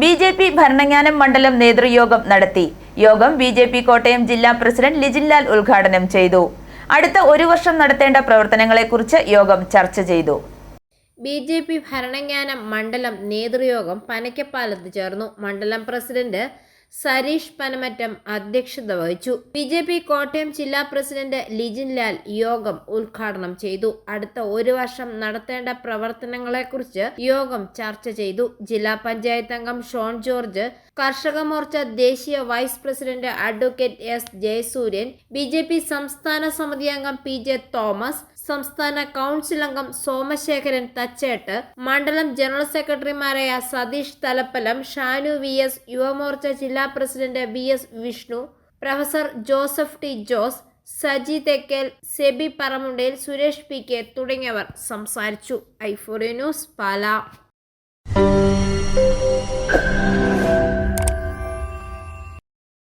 B J P Bharananganam മണ്ഡലം നേതൃയോഗം നടത്തി. യോഗം ബി ജെ പി കോട്ടയം ജില്ലാ പ്രസിഡന്റ് ലിജിൻലാൽ ഉദ്ഘാടനം ചെയ്തു. അടുത്ത ഒരു വർഷം നടത്തേണ്ട പ്രവർത്തനങ്ങളെക്കുറിച്ച് യോഗം ചർച്ച ചെയ്തു. ബി ജെ പി ഭരണങ്ങാനം മണ്ഡലം നേതൃയോഗം പനയ്ക്കപ്പാലത്ത് ചേർന്നു. മണ്ഡലം പ്രസിഡന്റ് സരീഷ് പനമറ്റം അധ്യക്ഷത വഹിച്ചു. ബി ജെ പി കോട്ടയം ജില്ലാ പ്രസിഡന്റ് ലിജിൻ ലാൽ യോഗം ഉദ്ഘാടനം ചെയ്തു. അടുത്ത ഒരു വർഷം നടത്തേണ്ട പ്രവർത്തനങ്ങളെക്കുറിച്ച് യോഗം ചർച്ച ചെയ്തു. ജില്ലാ പഞ്ചായത്ത് അംഗം ഷോൺ ജോർജ് കർഷക മോർച്ച ദേശീയ vice president advocate S Jayasuryan B J P സംസ്ഥാന സമിതി അംഗം പി ജെ തോമസ് സംസ്ഥാന കൗൺസിൽ അംഗം സോമശേഖരൻ തച്ചേട്ട് മണ്ഡലം ജനറൽ സെക്രട്ടറിമാരായ സതീഷ് തലപ്പലം ഷാനു വി എസ് യുവമോർച്ച ജില്ലാ president V S Vishnu professor Joseph T Jose Saji Thekkel Sebi Paramundayil Suresh P K തുടങ്ങിയവർ സംസാരിച്ചു. ഐഫോറി ന്യൂസ് പാല.